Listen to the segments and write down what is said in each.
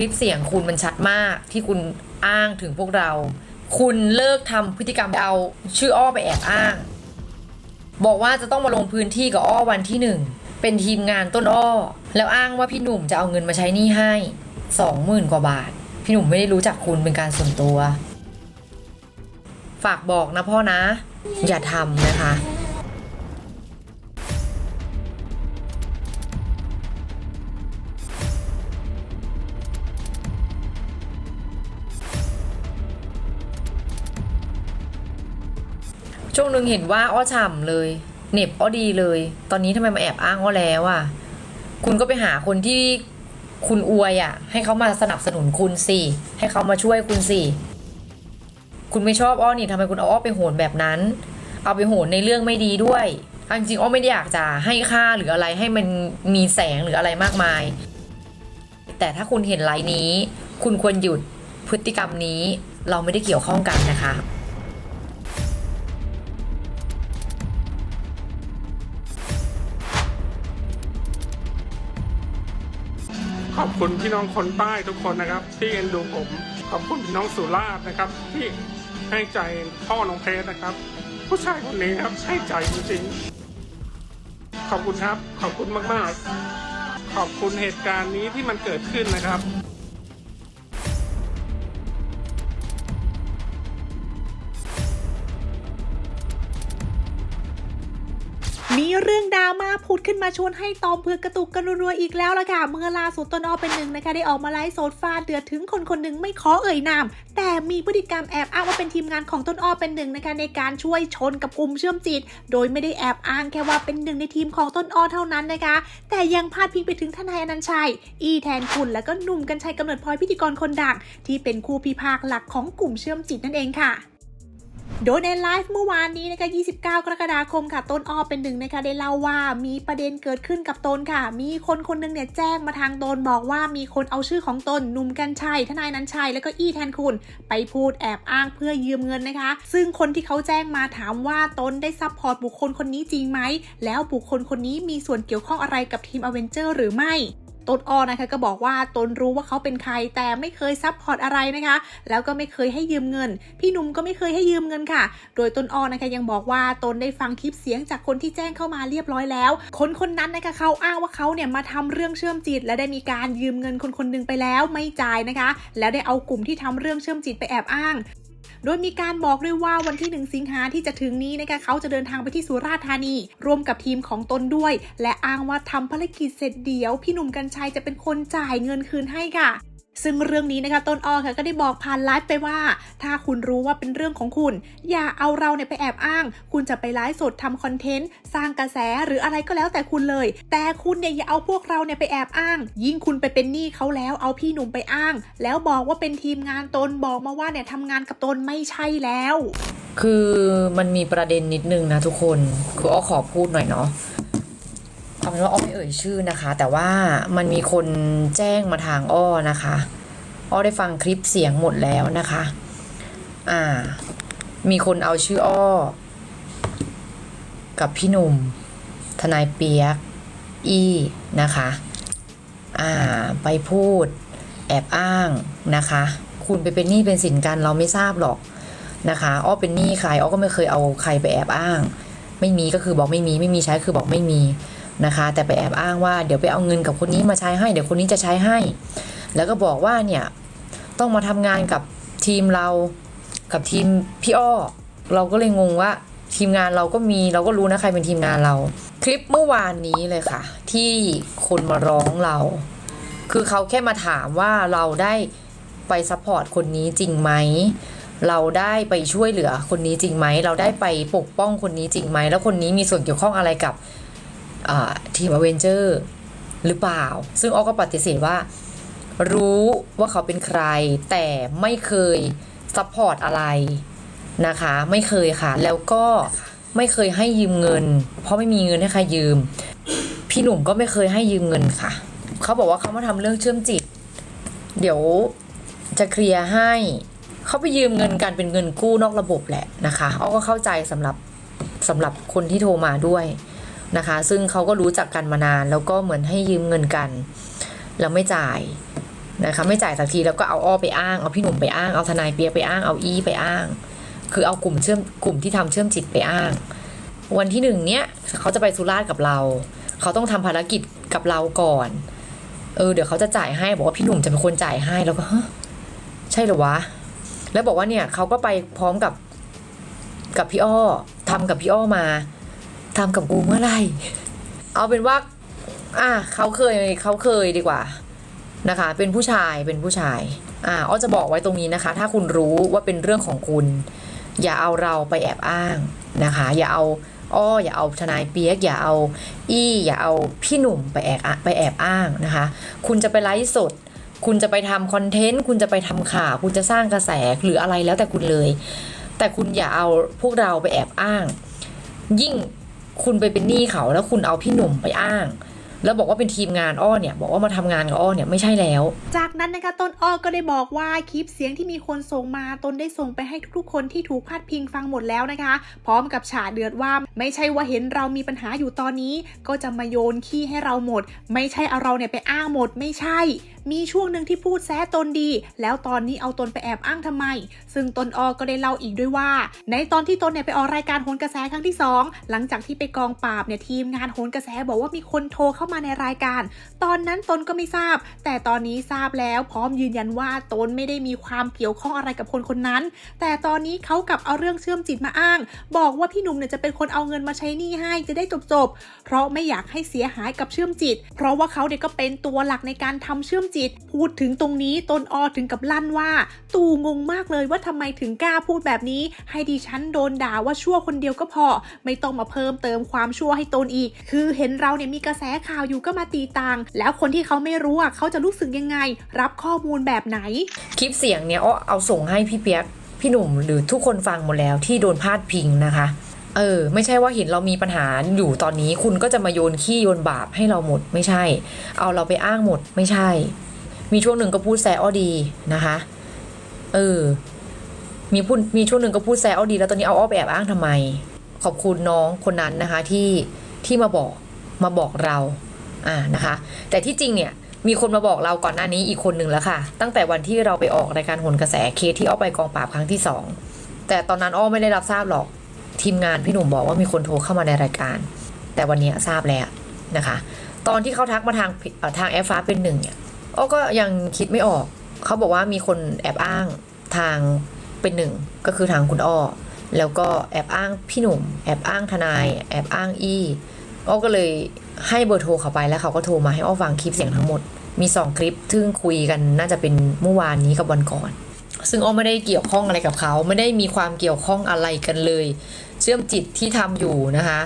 ลิปเสียงคุณมันชัดมากที่คุณอ้างถึงพวกเรา คุณเลิกทำพฤติกรรมเอาชื่ออ้อไปแอบอ้าง บอกว่าจะต้องมาลงพื้นที่กับอ้อวันที่หนึ่งเป็นทีมงานต้นอ้อ แล้วอ้างว่าพี่หนุ่มจะเอาเงินมาใช้หนี้ให้สองหมื่นกว่าบาท พี่หนุ่มไม่ได้รู้จักคุณเป็นการส่วนตัว ฝากบอกนะพ่อนะ อย่าทำนะคะ ช่วงหนึ่งเห็นว่าอ้อฉ่ำเลยเน็บอ้อดีเลย ตอนนี้ทำไมมาแอบอ้างอ้อแล้วอะคุณก็ไปหาคนที่คุณอวยอะ ให้เขามาสนับสนุนคุณสิให้เขามาช่วยคุณสิคุณไม่ชอบอ้อนี่ทำไมคุณเอาอ้อไปโหนแบบนั้น เอาไปโหนในเรื่องไม่ดีด้วยจริงๆอ้อไม่ได้อยากจะให้ค่าหรืออะไรให้มันมีแสงหรืออะไรมากมาย แต่ถ้าคุณเห็นไลน์นี้ คุณควรหยุดพฤติกรรมนี้ เราไม่ได้เกี่ยวข้องกันนะคะ อบคุณพี่น้องคนใต้ทุกคนนะครับ ที่เอ็นดูผม ขอบคุณพี่น้องสุราษฎร์นะครับ ที่ให้ใจพ่อน้องเพชรนะครับ ผู้ชายคนนี้ครับให้ใจจริงๆขอบคุณครับ ขอบคุณมากๆ ขอบคุณเหตุการณ์นี้ที่มันเกิดขึ้นนะครับ เรื่องดราม่าพูดขึ้นมาชวนให้ตอมเพือกกระตุกกันรัวๆอีกแล้วล่ะค่ะ เมื่อล่าสุดต้นอ้อเป็นหนึ่งนะคะ ได้ออกมาไลฟ์โซดฟาดเดือดถึงคนคนหนึ่งไม่ขอเอ่ยนาม แต่มีพฤติกรรมแอบอ้างว่าเป็นทีมงานของต้นอ้อเป็นหนึ่งนะคะ ในการช่วยชนกับกลุ่มเชื่อมจิต โดยไม่ได้แอบอ้างแค่ว่าเป็นหนึ่งในทีมของต้นอ้อเท่านั้นนะคะ แต่ยังพาดพิงไปถึงทนายอนันต์ชัย อีแทนคุณและก็หนุ่มกัญชัยกำเนิดพลอยพิธีกรคนดังที่เป็นคู่พิพากษ์หลักของกลุ่มเชื่อมจิตนั่นเองค่ะ โดยในไลฟ์เมื่อวานนี้นะคะ 29 กรกฎาคมค่ะ ต้นอ้อเป็นหนึ่งนะคะได้เล่าว่ามีประเด็นเกิดขึ้นกับตนค่ะ มีคนคนหนึงเนี่ยแจ้งมาทางตนบอกว่ามีคนเอาชื่อของตนหนุ่มกัญชัยทนายนันชัยแล้วก็อี้แทนคุณ ไปพูดแอบอ้างเพื่อยืมเงินนะคะ ซึ่งคนที่เขาแจ้งมาถามว่าตนได้ซัพพอร์ตบุคคลคนนี้จริงไหม แล้วบุคคลคนนี้มีส่วนเกี่ยวข้องอะไรกับทีมอเวนเจอร์หรือไม่ ตนอ้อนะคะก็บอกว่าตนรู้ว่าเขาเป็นใครแต่ไม่เคยซับพอร์ตอะไรนะคะ แล้วก็ไม่เคยให้ยืมเงิน พี่หนุ่มก็ไม่เคยให้ยืมเงินค่ะ โดยตนอ้อนะคะยังบอกว่าตนได้ฟังคลิปเสียงจากคนที่แจ้งเข้ามาเรียบร้อยแล้ว คนคนนั้นนะคะเขาอ้างว่าเขาเนี่ยมาทำเรื่องเชื่อมจิต และได้มีการยืมเงินคนคนหนึ่งไปแล้วไม่จ่ายนะคะ แล้วได้เอากลุ่มที่ทำเรื่องเชื่อมจิตไปแอบอ้าง โดยมีการบอกด้วยว่าวันที่ 1 สิงหาที่จะถึงนี้นะคะเขาจะเดินทางไปที่สุราษฎร์ธานี ร่วมกับทีมของตนด้วย และอ้างว่าทำภารกิจเสร็จเดี๋ยว พี่หนุ่มกัญชัยจะเป็นคนจ่ายเงินคืนให้ค่ะ ซึ่งเรื่องนี้นะคะต้นอ้อค่ะก็ได้บอกผ่านไลฟ์ไปว่า ถ้าคุณรู้ว่าเป็นเรื่องของคุณ อย่าเอาเราเนี่ยไปแอบอ้าง คุณจะไปไลฟ์สดทำคอนเทนต์สร้างกระแสหรืออะไรก็แล้วแต่คุณเลย แต่คุณเนี่ยอย่าเอาพวกเราเนี่ยไปแอบอ้าง ยิ่งคุณไปเป็นหนี้เขาแล้วเอาพี่หนุ่มไปอ้าง แล้วบอกว่าเป็นทีมงานตนบอกมาว่าเนี่ยทำงานกับตนไม่ใช่แล้ว คือมันมีประเด็นนิดนึงนะทุกคนคืออ้อขอพูดหน่อยเนาะ เอาเป็นว่าอ้อไม่เอ่ยชื่อนะคะ แต่ว่ามันมีคนแจ้งมาทางอ้อนะคะ อ้อได้ฟังคลิปเสียงหมดแล้วนะคะ อ่า มีคนเอาชื่ออ้อ กับพี่หนุ่ม ทนายเปียก อี้นะคะ อ่า ไปพูด แอบอ้างนะคะ คุณไปเป็นหนี้เป็นสินกันเราไม่ทราบหรอกนะคะอ้อเป็นหนี้ใครอ้อก็ไม่เคยเอาใครไปแอบอ้าง ไม่มีก็คือบอกไม่มี ไม่มีใช้คือบอกไม่มี นะคะ แต่ไปแอบอ้างว่าเดี๋ยวไปเอาเงินกับคนนี้มาใช้ให้ เดี๋ยวคนนี้จะใช้ให้ แล้วก็บอกว่าเนี่ยต้องมาทำงานกับทีมเรากับทีมพี่อ้อเราก็เลยงงว่าทีมงานเราก็มีเราก็รู้นะใครเป็นทีมงานเรา คลิปเมื่อวานนี้เลยค่ะ ที่คนมาร้องเรา คือเขาแค่มาถามว่าเราได้ไปซัพพอร์ตคนนี้จริงไหมเราได้ไปช่วยเหลือคนนี้จริงไหม เราได้ไปปกป้องคนนี้จริงไหม แล้วคนนี้มีส่วนเกี่ยวข้องอะไรกับ ทีมอเวนเจอร์หรือเปล่า ซึ่งอ้อก็ปฏิเสธว่า รู้ว่าเขาเป็นใคร แต่ไม่เคยซัพพอร์ตอะไรนะคะ ไม่เคยค่ะ แล้วก็ไม่เคยให้ยืมเงิน เพราะไม่มีเงินให้ใครยืม พี่หนุ่มก็ไม่เคยให้ยืมเงินค่ะ เขาบอกว่าเขามาทำเรื่องเชื่อมจิต เดี๋ยวจะเคลียร์ให้เขาไปยืมเงินกันเป็นเงินกู้นอกระบบแหละนะคะอ้อก็เข้าใจสำหรับสำหรับคนที่โทรมาด้วย นะคะ ซึ่งเขาก็รู้จักกันมานาน แล้วก็เหมือนให้ยืมเงินกัน แล้วไม่จ่ายนะคะไม่จ่ายสักทีแล้วก็เอาอ้อไปอ้างเอาพี่หนุ่มไปอ้างเอาทนายเปียกไปอ้างเอาอี้ไปอ้าง คือเอากลุ่มเชื่อมกลุ่มที่ทำเชื่อมจิตไปอ้าง วันที่หนึ่งเนี้ยเขาจะไปสุราษฎร์กับเรา เขาต้องทำภารกิจกับเราก่อนเออเดี๋ยวเขาจะจ่ายให้บอกว่าพี่หนุ่มจะเป็นคนจ่ายให้แล้วก็ฮะใช่หรอวะ แล้วบอกว่าเนี่ยเขาก็ไปพร้อมกับกับพี่อ้อทำกับพี่อ้อมา ทำกับกูเมื่อไหร่เอาเป็นว่า อะเขาเคยเขาเคยดีกว่านะคะ เป็นผู้ชายเป็นผู้ชายอ่าอ้อจะบอกไว้ตรงนี้นะคะ ถ้าคุณรู้ว่าเป็นเรื่องของคุณ อย่าเอาเราไปแอบอ้างนะคะ อย่าเอาอ้ออย่าเอาทนายเปียก อย่าเอาอี้ อย่าเอาพี่หนุ่มไปแอบไปแอบอ้างนะคะ คุณจะไปไลฟ์สด คุณจะไปทำคอนเทนต์ คุณจะไปทำข่าว คุณจะสร้างกระแสหรืออะไรแล้วแต่คุณเลย แต่คุณอย่าเอาพวกเราไปแอบอ้าง ยิ่ง คุณไปเป็นหนี้เขาแล้วคุณเอาพี่หนุ่มไปอ้าง แล้วบอกว่าเป็นทีมงานอ้อเนี่ยบอกว่ามาทำงานกับอ้อเนี่ยไม่ใช่แล้ว จากนั้นนะคะต้นอ้อก็ได้บอกว่าคลิปเสียงที่มีคนส่งมาตนได้ส่งไปให้ทุกๆ คนที่ถูกพาดพิงฟังหมดแล้วนะคะ พร้อมกับฉาเดือดว่าไม่ใช่ว่าเห็นเรามีปัญหาอยู่ตอนนี้ ก็จะมาโยนขี้ให้เราหมด ไม่ใช่เอาเราเนี่ยไปอ้างหมดไม่ใช่ มีช่วงหนึ่งที่พูดแซะตนดี แล้วตอนนี้เอาตนไปแอบอ้างทำไม ซึ่งตนออก็ได้เล่าอีกด้วยว่า ในตอนที่ตนเนี่ยไปออกรายการโหนกระแสครั้งที่สองหลังจากที่ไปกองปราบเนี่ยทีมงานโหนกระแสบอกว่ามีคนโทรเข้ามาในรายการ ตอนนั้นตนก็ไม่ทราบ แต่ตอนนี้ทราบแล้วพร้อมยืนยันว่าตนไม่ได้มีความเกี่ยวข้องอะไรกับคนคนนั้น แต่ตอนนี้เขากลับเอาเรื่องเชื่อมจิตมาอ้าง บอกว่าพี่หนุ่มเนี่ยจะเป็นคนเอาเงินมาใช้หนี้ให้จะได้จบๆ เพราะไม่อยากให้เสียหายกับเชื่อมจิต เพราะว่าเขาเด็กก็เป็นตัวหลักในการทำเชื่อมจิต พูดถึงตรงนี้ตนออถึงกับลั่นว่า ตู่งงมากเลยว่าทำไมถึงกล้าพูดแบบนี้ ให้ดิฉันโดนด่าว่าชั่วคนเดียวก็พอ ไม่ต้องมาเพิ่มเติมความชั่วให้ตนอีก คือเห็นเราเนี่ยมีกระแสข่าวอยู่ก็มาตีต่างแล้วคนที่เขาไม่รู้อะเขาจะรู้สึกยังไง รับข้อมูลแบบไหน คลิปเสียงเนี่ยอ้อเอาส่งให้พี่เปียกพี่หนุ่มหรือทุกคนฟังหมดแล้วที่โดนพาดพิงนะคะเออ ไม่ใช่ว่าเห็นเรามีปัญหาอยู่ตอนนี้คุณก็จะมาโยนขี้โยนบาปให้เราหมดไม่ใช่ เอาเราไปอ้างหมดไม่ใช่ มีช่วงหนึ่งก็พูดแซอ้อดีนะคะ เออ มีพูดมีช่วงหนึ่งก็พูดแซอ้อดี แล้วตอนนี้เอาอ้อไปแอบอ้างทำไม ขอบคุณน้องคนนั้นนะคะที่ที่มาบอกมาบอกเรา อ่านะคะ แต่ที่จริงเนี่ยมีคนมาบอกเราก่อนหน้านี้อีกคนหนึ่งแล้วค่ะ ตั้งแต่วันที่เราไปออกรายการหนกระแสเคสที่อ้อไปกองปราบครั้งที่สองแต่ตอนนั้นอ้อไม่ได้รับทราบหรอกทีมงานพี่หนุ่มบอกว่ามีคนโทรเข้ามาในรายการ แต่วันนี้ทราบแล้วนะคะ ตอนที่เขาทักมาทางทางแอฟฟ้าเป็นหนึ่งเนี่ยอ้อก็ยังคิดไม่ออก เขาบอกว่ามีคนแอบอ้างทางเป็นหนึ่งก็คือทางคุณอ้อแล้วก็แอบอ้างพี่หนุ่ม แอบอ้างทนาย แอบอ้างอี้อ้อก็เลย ให้เบอร์โทรเขาไปแล้วเขาก็โทรมาให้อ้อฟังคลิปเสียงทั้งหมด มีสองคลิปซึ่งคุยกันน่าจะเป็นเมื่อวานนี้กับวันก่อน ซึ่งอ้อไม่ได้เกี่ยวข้องอะไรกับเขา ไม่ได้มีความเกี่ยวข้องอะไรกันเลย เชื่อมจิตที่ทำอยู่นะคะ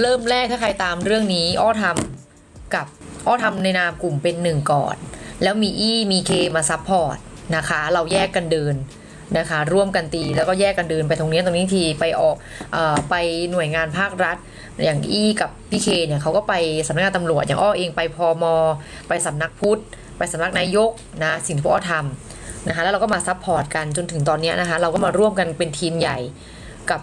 เริ่มแรกถ้าใครตามเรื่องนี้ อ้อทำกับอ้อทำในนามกลุ่มเป็นหนึ่งก่อน แล้วมีอี้มีเคมาซัพพอร์ตนะคะ เราแยกกันเดิน นะคะ ร่วมกันตีแล้วก็แยกกันเดินไปตรงนี้ตรงนี้ทีไปออกอไปหน่วยงานภาครัฐ อย่างอี้กับพี่เคเนี่ยเขาก็ไปสำนักงานตำรวจอย่างอ้อเองไปพอมไปสำนักพุทธไปสำนักนายกนะสิ่งที่พวกอ้อทำนะคะแล้วเราก็มาซัพพอร์ตกันจนถึงตอนนี้นะคะเราก็มาร่วมกันเป็นทีมใหญ่กับ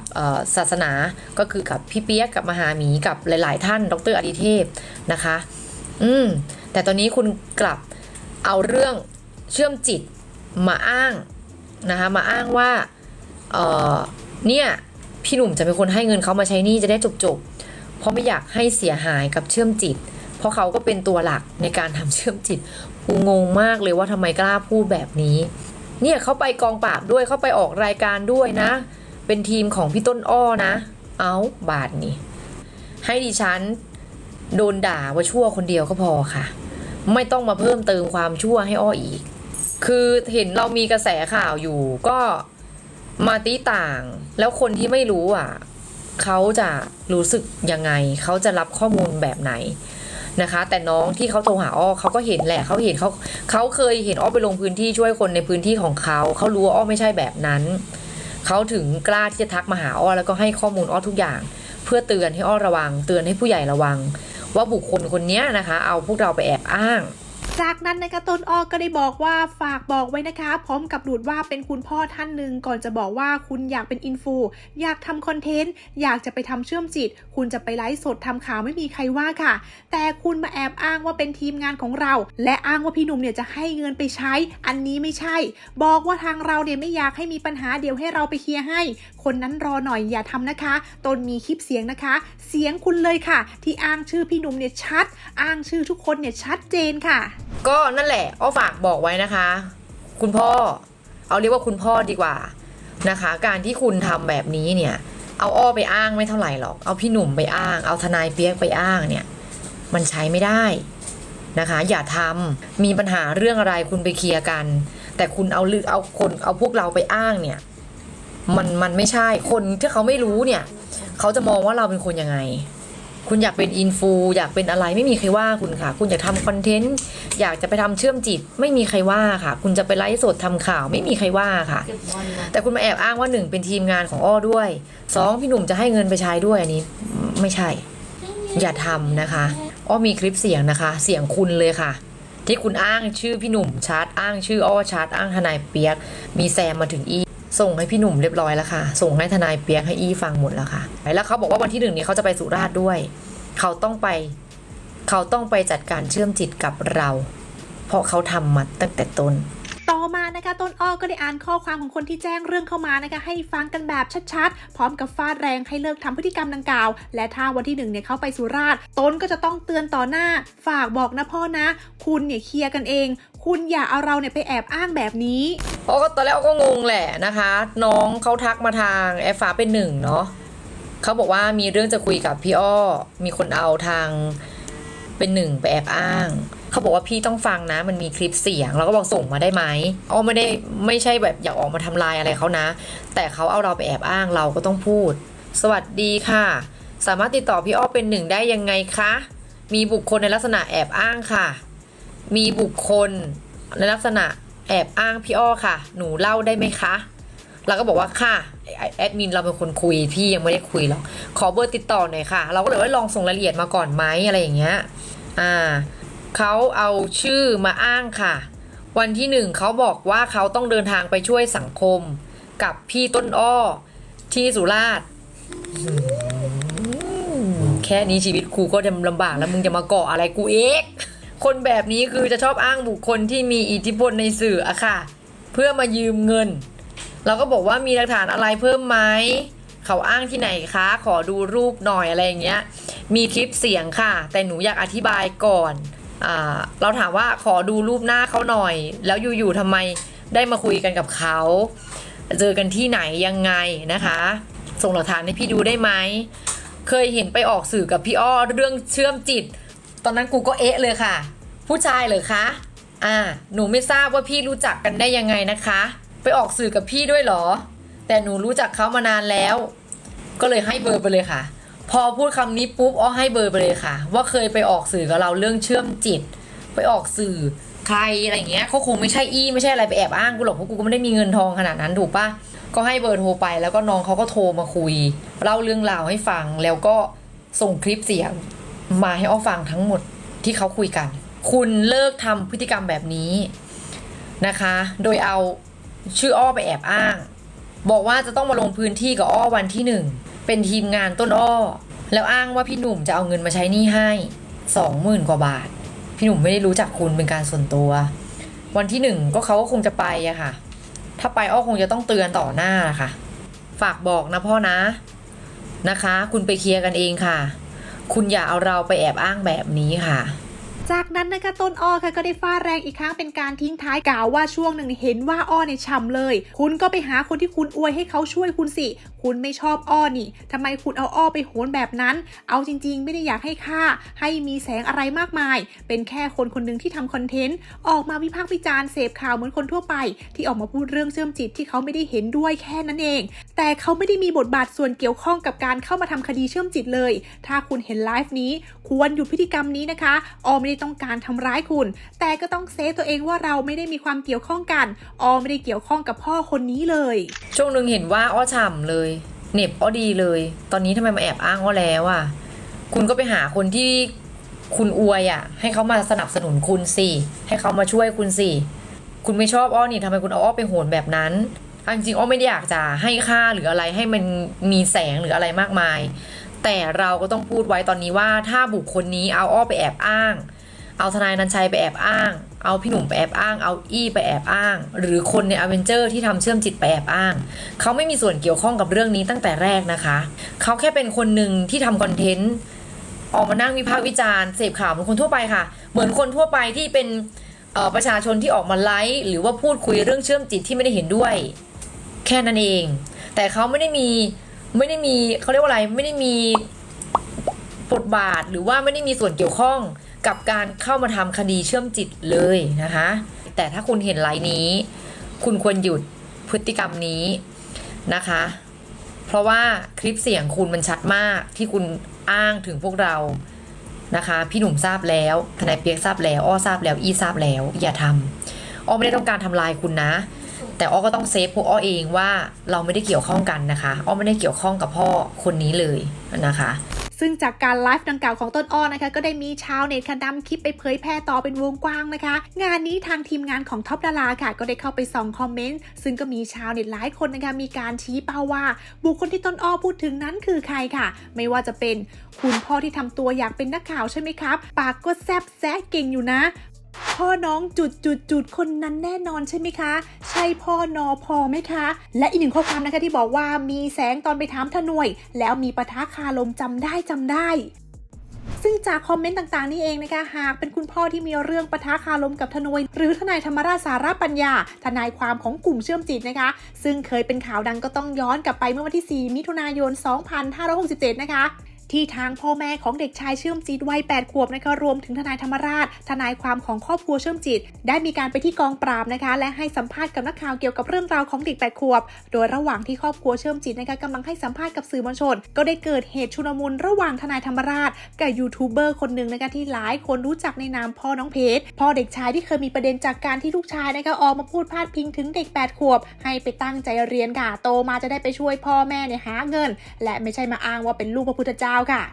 ศาสนาก็คือกับพี่เปียกกับมหาหมีกับหลาย ๆ ท่าน ดรอดิเทพนะคะ อืมแต่ตอนนี้คุณกลับเอาเรื่องเชื่อมจิตมาอ้าง นะคะมาอ้างว่าเออเนี่ยพี่หนุ่มจะเป็นคนให้เงินเขามาใช้หนี้จะได้จบๆ เพราะไม่อยากให้เสียหายกับเชื่อมจิต เพราะเขาก็เป็นตัวหลักในการทำเชื่อมจิตกูงงมากเลยว่าทำไมกล้าพูดแบบนี้ เนี่ยเขาไปกองปราบด้วยเขาไปออกรายการด้วยนะ เป็นทีมของพี่ต้นอ้อนะ เอาบาทนี่ให้ดิฉันโดนด่าว่าชั่วคนเดียวก็พอค่ะ ไม่ต้องมาเพิ่มเติมความชั่วให้อ้ออีก คือเห็นเรามีกระแสข่าวอยู่ก็มาตีต่าง แล้วคนที่ไม่รู้อะเขาจะรู้สึกยังไง เขาจะรับข้อมูลแบบไหนนะคะ แต่น้องที่เขาโทรหาอ้อเขาก็เห็นแหละเขาเห็นเขาเขาเคยเห็นอ้อไปลงพื้นที่ช่วยคนในพื้นที่ของเขาเขารู้ว่าอ้อไม่ใช่แบบนั้นเขาถึงกล้าที่จะทักมาหาอ้อแล้วก็ให้ข้อมูลอ้อทุกอย่าง เพื่อเตือนให้อ้อระวัง เตือนให้ผู้ใหญ่ระวัง ว่าบุคคลคนนี้นะคะ เอาพวกเราไปแอบอ้าง จากนั้นนะคะต้นอ้อก็ได้บอกว่าฝากบอกไว้นะคะ พร้อมกับหลุดว่าเป็นคุณพ่อท่านหนึ่งก่อนจะบอกว่าคุณอยากเป็นอินฟูอยากทำคอนเทนต์อยากจะไปทำเชื่อมจิต คุณจะไปไลฟ์สดทำข่าวไม่มีใครว่าค่ะ แต่คุณมาแอบอ้างว่าเป็นทีมงานของเรา และอ้างว่าพี่หนุ่มเนี่ยจะให้เงินไปใช้ อันนี้ไม่ใช่ บอกว่าทางเราเนี่ยไม่อยากให้มีปัญหาเดี๋ยวให้เราไปเคลียร์ให้ คนนั้นรอหน่อยอย่าทำนะคะตนมีคลิปเสียงนะคะ เสียงคุณเลยค่ะ ที่อ้างชื่อพี่หนุ่มเนี่ยชัด อ้างชื่อทุกคนเนี่ยชัดเจนค่ะก็นั่นแหละอ้อฝากบอกไว้นะคะ คุณพ่อ เอาเรียกว่าคุณพ่อดีกว่านะคะ การที่คุณทำแบบนี้เนี่ย เอาอ้อไปอ้างไม่เท่าไหร่หรอก เอาพี่หนุ่มไปอ้าง เอาทนายเปียกไปอ้างเนี่ย มันใช้ไม่ได้นะคะ อย่าทำมีปัญหาเรื่องอะไรคุณไปเคลียร์กัน แต่คุณเอาลือเอาคนเอาพวกเราไปอ้างเนี่ย มันมันไม่ใช่คนที่เขาไม่รู้เนี่ย เขาจะมองว่าเราเป็นคนยังไง คุณอยากเป็นอินฟูอยากเป็นอะไรไม่มีใครว่าคุณค่ะ คุณอยากทำคอนเทนต์อยากจะไปทำเชื่อมจิต ไม่มีใครว่าค่ะ คุณจะไปไลฟ์สดทำข่าว ไม่มีใครว่าค่ะ แต่คุณมาแอบอ้างว่าหนึ่งเป็นทีมงานของอ้อด้วยสองพี่หนุ่มจะให้เงินไปใช้ด้วยอันนี้ ไม่ใช่ อย่าทำนะคะอ้อมีคลิปเสียงนะคะ เสียงคุณเลยค่ะ ที่คุณอ้างชื่อพี่หนุ่มชาร์ตอ้างชื่ออ้อชาร์ตอ้างทนายเปียก มีแซมมาถึงอี ส่งให้พี่หนุ่มเรียบร้อยแล้วค่ะ ส่งให้ทนายเปียกให้อี้ฟังหมดแล้วค่ะ แล้วเขาบอกว่าวันที่หนึ่งนี้เขาจะไปสุราษฎร์ด้วย เขาต้องไป เขาต้องไปจัดการเชื่อมจิตกับเรา เพราะเขาทำมาตั้งแต่ต้น ต่อมานะคะต้นอ้อก็ได้อ่านข้อความของคนที่แจ้งเรื่องเข้ามานะคะให้ฟังกันแบบชัดๆ พร้อมกับฟาดแรงให้เลิกทำพฤติกรรมดังกล่าว และถ้าวันที่หนึ่งเนี่ยเขาไปสุราษฎร์ตนก็จะต้องเตือนต่อหน้า ฝากบอกนะพ่อนะ คุณเนี่ยเคลียร์กันเอง คุณอย่าเอาเราเนี่ยไปแอบอ้างแบบนี้เพราะก็ตอนแรกก็งงแหละนะคะ น้องเขาทักมาทางแอฟฟ้าเป็นหนึ่งเนาะเขาบอกว่ามีเรื่องจะคุยกับพี่อ้อ มีคนเอาทางเป็นหนึ่งไปแอบอ้างเขาบอกว่าพี่ต้องฟังนะ มันมีคลิปเสียงเราก็บอกส่งมาได้ไหมอ้อไม่ได้ไม่ใช่แบบอยากออกมาทำลายอะไรเขานะ แต่เขาเอาเราไปแอบอ้างเราก็ต้องพูด สวัสดีค่ะ สามารถติดต่อพี่อ้อเป็นหนึ่งได้ยังไงคะมีบุคคลในลักษณะแอบอ้างค่ะ มีบุคคลในลักษณะแอบอ้างพี่อ้อค่ะ หนูเล่าได้ไหมคะ เราก็บอกว่าค่ะแอดมินเราเป็นคนคุยพี่ยังไม่ได้คุยหรอกขอเบอร์ติดต่อหน่อยค่ะ เราก็เลยว่าลองส่งรายละเอียดมาก่อนไหมอะไรอย่างเงี้ยอ่าเขาเอาชื่อมาอ้างค่ะ วันที่หนึ่งเขาบอกว่าเขาต้องเดินทางไปช่วยสังคม กับพี่ต้นอ้อที่สุราษฎร์แค่นี้ชีวิตกูก็จะลำบากแล้วมึงจะมาเกาะอะไรกูเอก คนแบบนี้คือจะชอบอ้างบุคคลที่มีอิทธิพลในสื่ออะค่ะ เพื่อมายืมเงิน เราก็บอกว่ามีหลักฐานอะไรเพิ่มไหมเขาอ้างที่ไหนคะ ขอดูรูปหน่อยอะไรอย่างเงี้ย มีคลิปเสียงค่ะ แต่หนูอยากอธิบายก่อนอเราถามว่าขอดูรูปหน้าเขาหน่อย แล้วอยู่ๆทำไมได้มาคุยกันกับเขา เจอกันที่ไหนยังไงนะคะ ส่งหลักฐานให้พี่ดูได้ไหม เคยเห็นไปออกสื่อกับพี่อ้อเรื่องเชื่อมจิต ตอนนั้นกูก็เอ๊ะเลยค่ะ ผู้ชายเหรอคะอ่าหนูไม่ทราบว่าพี่รู้จักกันได้ยังไงนะคะ ไปออกสื่อกับพี่ด้วยเหรอ แต่หนูรู้จักเขามานานแล้ว ก็เลยให้เบอร์ไปเลยค่ะ พอพูดคำนี้ปุ๊บอ้อให้เบอร์ไปเลยค่ะ ว่าเคยไปออกสื่อกับเราเรื่องเชื่อมจิต ไปออกสื่อใครอะไรเงี้ยเขาคงไม่ใช่อี้ไม่ใช่อะไรไปแอบอ้างกูหรอกเพราะกูก็ไม่ได้มีเงินทองขนาดนั้นถูกปะก็ให้เบอร์โทรไปแล้วก็น้องเขาก็โทรมาคุยเล่าเรื่องราวให้ฟังแล้วก็ส่งคลิปเสียง มาให้อ้อฟังทั้งหมดที่เขาคุยกัน คุณเลิกทำพฤติกรรมแบบนี้นะคะ โดยเอาชื่ออ้อไปแอบอ้าง บอกว่าจะต้องมาลงพื้นที่กับอ้อวันที่หนึ่งเป็นทีมงานต้นอ้อ แล้วอ้างว่าพี่หนุ่มจะเอาเงินมาใช้หนี้ให้สองหมื่นกว่าบาท พี่หนุ่มไม่ได้รู้จักคุณเป็นการส่วนตัว วันที่หนึ่งก็เขาก็คงจะไปอะค่ะ ถ้าไปอ้อคงจะต้องเตือนต่อหน้าค่ะ ฝากบอกนะพ่อนะนะคะ คุณไปเคลียร์กันเองค่ะ คุณอย่าเอาเราไปแอบอ้างแบบนี้ค่ะ จากนั้นนะคะต้นอ้อค่ะก็ได้ฟาดแรงอีกครั้งเป็นการทิ้งท้ายกล่าวว่าช่วงหนึ่งเห็นว่าอ้อเนี่ยฉ่ำเลย คุณก็ไปหาคนที่คุณอวยให้เขาช่วยคุณสิ คุณไม่ชอบอ้อนี่ทำไมคุณเอาอ้อไปโหนแบบนั้น เอาจริงๆ ไม่ได้อยากให้ค่า ให้มีแสงอะไรมากมาย เป็นแค่คนคนหนึ่งที่ทำคอนเทนต์ออกมาวิพากษ์วิจารณ์เสพข่าวเหมือนคนทั่วไป ที่ออกมาพูดเรื่องเชื่อมจิตที่เขาไม่ได้เห็นด้วยแค่นั้นเอง แต่เขาไม่ได้มีบทบาทส่วนเกี่ยวข้องกับการเข้ามาทำคดีเชื่อมจิตเลย ถ้าคุณเห็นไลฟ์นี้ควรหยุดพฤติกรรมนี้นะคะออไม่ได้ต้องการทำร้ายคุณ แต่ก็ต้องเซฟตัวเองว่าเราไม่ได้มีความเกี่ยวข้องกันอ้อไม่ได้เกี่ยวข้องกับพ่อคนนี้เลย ช่วงหนึ่งเห็นว่าอ้อฉ่ำเลยเน็บอ้อดีเลย ตอนนี้ทำไมมาแอบอ้างอ้อแล้วอะคุณก็ไปหาคนที่คุณอวยอะ่ะ ให้เขามาสนับสนุนคุณสิให้เขามาช่วยคุณสิคุณไม่ชอบอ้อนี่ทำไมคุณเอาอ้อไปโหนแบบนั้นจริงๆอ้อไม่ได้อยากจะให้ค่าหรืออะไรให้มันมีแสงหรืออะไรมากมาย แต่เราก็ต้องพูดไว้ตอนนี้ว่าถ้าบุคคลนี้เอาอ้อไปแอบอ้าง เอาทนายนันชัยไปแอบอ้าง เอาพี่หนุ่มไปแอบอ้าง เอาอี้ไปแอบอ้าง หรือคนในอเวนเจอร์ที่ทำเชื่อมจิตไปแอบอ้าง เขาไม่มีส่วนเกี่ยวข้องกับเรื่องนี้ตั้งแต่แรกนะคะ เขาแค่เป็นคนหนึ่งที่ทำคอนเทนต์ออกมานั่งวิพากษ์วิจารณ์เสพข่าวเหมือนคนทั่วไปค่ะ เหมือนคนทั่วไปที่เป็นประชาชนที่ออกมาไลฟ์หรือว่าพูดคุยเรื่องเชื่อมจิตที่ไม่ได้เห็นด้วย แค่นั้นเอง แต่เขาไม่ได้มีไม่ได้มีเขาเรียกว่าอะไรไม่ได้มีบทบาทหรือว่าไม่ได้มีส่วนเกี่ยวข้อง กับการเข้ามาทำคดีเชื่อมจิตเลยนะคะ แต่ถ้าคุณเห็นไลน์นี้ คุณควรหยุดพฤติกรรมนี้นะคะ เพราะว่าคลิปเสียงคุณมันชัดมากที่คุณอ้างถึงพวกเรานะคะ พี่หนุ่มทราบแล้วทนายเปียกทราบแล้วอ้อทราบแล้ว อี้ทราบแล้ว อย่าทำอ้อไม่ได้ต้องการทำลายคุณนะ แต่อ้อก็ต้องเซฟพวกอ้อเองว่าเราไม่ได้เกี่ยวข้องกันนะคะอ้อไม่ได้เกี่ยวข้องกับพ่อคนนี้เลยนะคะ ซึ่งจากการไลฟ์ดังกล่าวของต้นอ้อนะคะ ก็ได้มีชาวเน็ตค่ะนำคลิปไปเผยแพร่ต่อเป็นวงกว้างนะคะ งานนี้ทางทีมงานของท็อปดาราค่ะ ก็ได้เข้าไปส่องคอมเมนต์ซึ่งก็มีชาวเน็ตหลายคนนะคะมีการชี้เป้าว่า บุคคลที่ต้นอ้อพูดถึงนั้นคือใครค่ะ ไม่ว่าจะเป็นคุณพ่อที่ทำตัวอยากเป็นนักข่าวใช่ไหมครับ ปากก็แซบแซะเก่งอยู่นะ พ่อน้องจุดจุดจุดคนนั้นแน่นอนใช่ไหมคะ ใช่พ่อนอพอไหมคะ และอีกหนึ่งข้อความนะคะที่บอกว่ามีแสงตอนไปถามทนวย แล้วมีปะทะคาลมจำได้จำได้ซึ่งจากคอมเมนต์ต่างๆ นี่เองนะคะ หากเป็นคุณพ่อที่มีเรื่องปะทะคารมกับทนวยหรือทนายธรรมราชสารปัญญา ทนายความของกลุ่มเชื่อมจิตนะคะ ซึ่งเคยเป็นข่าวดังก็ต้องย้อนกลับไปเมื่อวันที่ 4 มิถุนายน 2567 นะคะ ที่ทางพ่อแม่ของเด็กชายเชื่อมจิตวัย8ขวบนะคะรวมถึงทนายธรรมราช ทนายความของครอบครัวเชื่อมจิต ได้มีการไปที่กองปราบนะคะ และให้สัมภาษณ์กับนักข่าวเกี่ยวกับเรื่องราวของเด็ก8ขวบ โดยระหว่างที่ครอบครัวเชื่อมจิตนะคะกำลังให้สัมภาษณ์กับสื่อมวลชน ก็ได้เกิดเหตุชุลมุนระหว่างทนายธรรมราชกับยูทูบเบอร์คนหนึ่งนะคะที่หลายคนรู้จักในนามพ่อน้องเพชรพ่อเด็กชายที่เคยมีประเด็นจากการที่ลูกชายนะคะออกมาพูดพาดพิงถึงเด็ก 8 ขวบ ให้ไปตั้งใจเรียนค่ะโตมาจะได้ไปช่วยพ่อแม่เนี่ยหาเงิน และไม่ใช่มาอ้างว่าเป็นลูกพระพุทธเจ้าค่ะ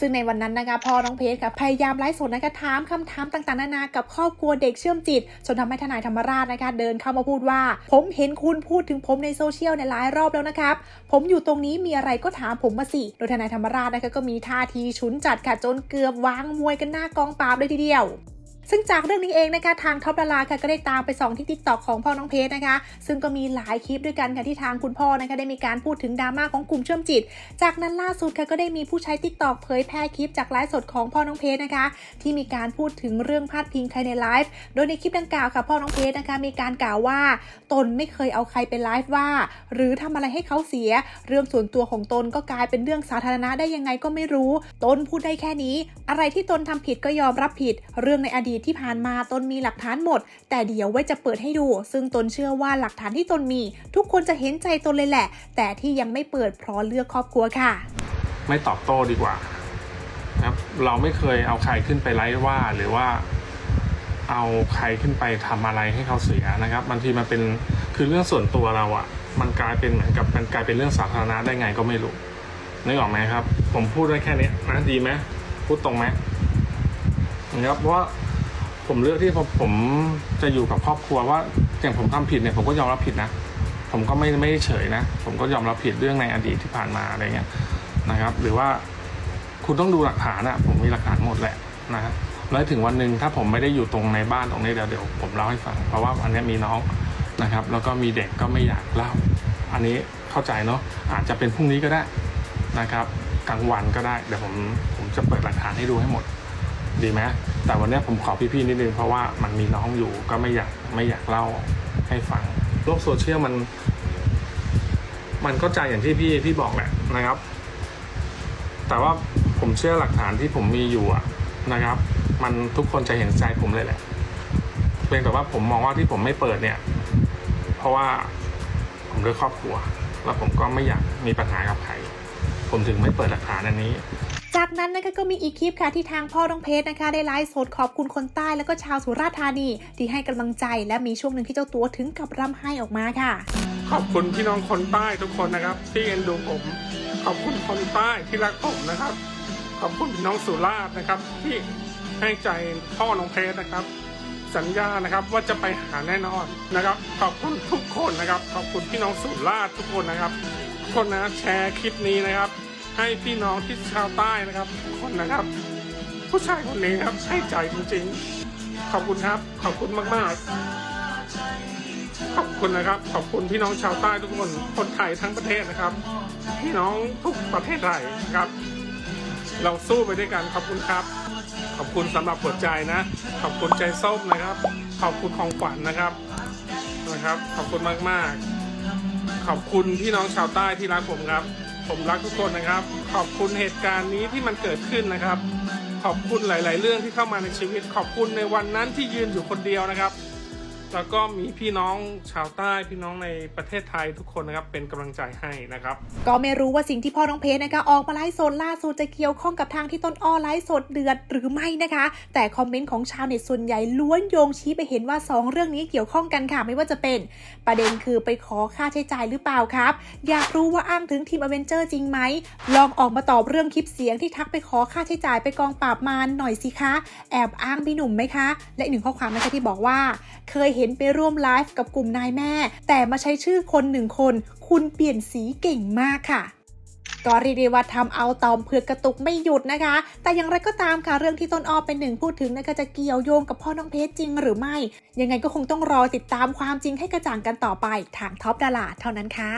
ซึ่งในวันนั้นนะคะพ่อน้องเพชรค่ะพยายามไลฟ์สดนะคะถามคำถามต่างๆนานากับครอบครัวเด็กเชื่อมจิตจนทำให้ทนายธรรมราชนะคะเดินเข้ามาพูดว่า ผมเห็นคุณพูดถึงผมในโซเชียลในหลายรอบแล้วนะครับ ผมอยู่ตรงนี้มีอะไรก็ถามผมมาสิ โดยทนายธรรมราชนะคะก็มีท่าทีฉุนจัดค่ะจนเกือบวางมวยกันหน้ากองปราบเลยทีเดียว ซึ่งจากเรื่องนี้เองนะคะทางท็อปดาราค่ะก็ได้ตามไปส่องที่ทิกตอกของพ่อน้องเพชรนะคะ ซึ่งก็มีหลายคลิปด้วยกันค่ะที่ทางคุณพ่อนะคะได้มีการพูดถึงดราม่าของกลุ่มเชื่อมจิต จากนั้นล่าสุดค่ะก็ได้มีผู้ใช้ทิกตอกเผยแพร่คลิปจากไลฟ์สดของพ่อน้องเพชรนะคะ ที่มีการพูดถึงเรื่องพาดพิงใครในไลฟ์โดยในคลิปดังกล่าวค่ะพ่อน้องเพชรนะคะมีการกล่าวว่า ตนไม่เคยเอาใครไปไลฟ์ว่า หรือทำอะไรให้เขาเสีย เรื่องส่วนตัวของตนก็กลายเป็นเรื่องสาธารณะได้ยังไงก็ไม่รู้ ตนพูดได้แค่นี้ อะไรที่ตนทำผิดก็ยอมรับผิด เรื่องในอดีตที่ผ่านมาตนมีหลักฐานหมด แต่เดี๋ยวไว้จะเปิดให้ดู ซึ่งตนเชื่อว่าหลักฐานที่ตนมี ทุกคนจะเห็นใจตนเลยแหละ แต่ที่ยังไม่เปิดเพราะเลือกครอบครัวค่ะ ไม่ตอบโต้ดีกว่านะครับเราไม่เคยเอาใครขึ้นไปไล่ว่าหรือว่าเอาใครขึ้นไปทำอะไรให้เขาเสียนะครับบางทีมันเป็นคือเรื่องส่วนตัวเราอะ่ะ มันกลายเป็นเหมือนกับมันกลายเป็นเรื่องสาธารณะได้ไงก็ไม่รู้นึกออกไหมครับ ผมพูดได้แค่นี้นะดีไหมพูดตรงไหมนะครับเพราะว่า ผมเลือกที่ผมผมจะอยู่กับครอบครัวว่าอย่างผมทำผิดเนี่ยผมก็ยอมรับผิดนะ ผมก็ไม่ไม่เฉยนะ ผมก็ยอมรับผิดเรื่องในอดีตที่ผ่านมาอะไรเงี้ยนะครับ หรือว่าคุณต้องดูหลักฐานอะผมมีหลักฐานหมดแหละนะฮะแล้วถึงวันหนึ่งถ้าผมไม่ได้อยู่ตรงในบ้านตรงนี้เดี๋ยวเดี๋ยวผมเล่าให้ฟัง เพราะว่าอันนี้มีน้องนะครับ แล้วก็มีเด็กก็ไม่อยากเล่า อันนี้เข้าใจเนาะอาจจะเป็นพรุ่งนี้ก็ได้นะครับกลางวันก็ได้เดี๋ยวผมผมจะเปิดหลักฐานให้ดูให้หมด ดีไหมแต่วันนี้ผมขอพี่ๆนิดนึงเพราะว่ามันมีน้องอยู่ก็ไม่อยากไม่อยากเล่าให้ฟังโลกโซเชียลมัน มันก็ใจอย่างที่พี่พี่บอกแหละนะครับ แต่ว่าผมเชื่อหลักฐานที่ผมมีอยู่อะนะครับ มันทุกคนจะเห็นใจผมเลยแหละเพียงแต่ว่าผมมองว่าที่ผมไม่เปิดเนี่ย เพราะว่าผมเลือกครอบครัว แล้วผมก็ไม่อยากมีปัญหากับใคร ผมถึงไม่เปิดหลักฐานอันนี้ จากนั้นนะคะก็มีอีกคลิปค่ะที่ทางพ่อน้องเพชรนะคะ ได้ไลฟ์สดขอบคุณคนใต้แล้วก็ชาวสุราษฎร์ธานี ที่ให้กำลังใจและมีช่วงหนึ่งที่เจ้าตัวถึงกับร่ำไห้ออกมาค่ะ ขอบคุณพี่น้องคนใต้ทุกคนนะครับ ที่เอ็นดูผม ขอบคุณคนใต้ที่รักผมนะครับ ขอบคุณพี่น้องสุราษฎร์นะครับ ที่ให้ใจพ่อน้องเพชรนะครับ สัญญานะครับว่าจะไปหาแน่นอนนะครับ ขอบคุณทุกคนนะครับ ขอบคุณพี่น้องสุราษฎร์ทุกคนนะครับทุกคนนะแชร์คลิปนี้นะครับ ให้พี่น้องที่ชาวใต้นะครับทุกคนนะครับ ผู้ชายคนนี้ครับให้ใจจริงๆ ขอบคุณครับ ขอบคุณมากๆ ขอบคุณนะครับ ขอบคุณพี่น้องชาวใต้ทุกคนคนไทยทั้งประเทศนะครับ พี่น้องทุกประเทศไทยนะครับ เราสู้ไปด้วยกันขอบคุณครับ ขอบคุณสำหรับหัวใจนะ ขอบคุณใจส้มนะครับ ขอบคุณของขวัญนะครับนะครับ ขอบคุณมากๆ ขอบคุณพี่น้องชาวใต้ที่รักผมครับ ผมรักทุกคนนะครับ ขอบคุณเหตุการณ์นี้ที่มันเกิดขึ้นนะครับ ขอบคุณหลาย ๆ เรื่องที่เข้ามาในชีวิต ขอบคุณในวันนั้นที่ยืนอยู่คนเดียวนะครับ แล้วก็มีพี่น้องชาวใต้พี่น้องในประเทศไทยทุกคนนะครับเป็นกำลังใจให้นะครับ ก็ไม่รู้ว่าสิ่งที่พ่อน้องเพชรนะคะออกมาไลฟ์สดล่าสุดจะเกี่ยวข้องกับทางที่ต้นอ้อไลฟ์สดเดือดหรือไม่นะคะ แต่คอมเมนต์ของชาวเน็ตส่วนใหญ่ล้วนโยงชี้ไปเห็นว่า 2 เรื่องนี้เกี่ยวข้องกันค่ะ ไม่ว่าจะเป็นประเด็นคือไปขอค่าใช้จ่ายหรือเปล่าครับ อยากรู้ว่าอ้างถึงทีมอเวนเจอร์จริงไหมลองออกมาตอบเรื่องคลิปเสียงที่ทักไปขอค่าใช้จ่ายไปกองปราบมารหน่อยสิคะ แอบอ้างพี่หนุ่มไหมคะ และหนึ่งข้อความนะคะที่บอกว่า เคยเห็นนไปร่วมไลฟ์กับกลุ่มนายแม่ แต่มาใช้ชื่อคนหนึ่งคน คุณเปลี่ยนสีเก่งมากค่ะก็เรียกได้ว่าทำเอาตอมเผือกกระตุกไม่หยุดนะคะ แต่อย่างไรก็ตามค่ะเรื่องที่ต้นอ้อเป็นหนึ่งพูดถึงนะคะจะเกี่ยวโยงกับพ่อน้องเพชรจริงหรือไม่ ยังไงก็คงต้องรอติดตามความจริงให้กระจ่างกันต่อไปทางท็อปดาราเท่านั้นค่ะ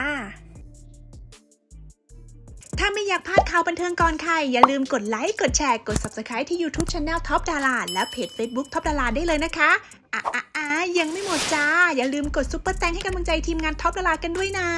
ถ้าไม่อยากพลาดข่าวบันเทิงก่อนใครอย่าลืมกดไลค์กดแชร์กด Subscribe ที่ YouTube Channel Top ดาราและเพจ Facebook Top ดาราได้เลยนะคะ อะอะอะยังไม่หมดจ้า อย่าลืมกดซุปเปอร์แตงให้กำลังใจทีมงานท็อปดารากันด้วยนะ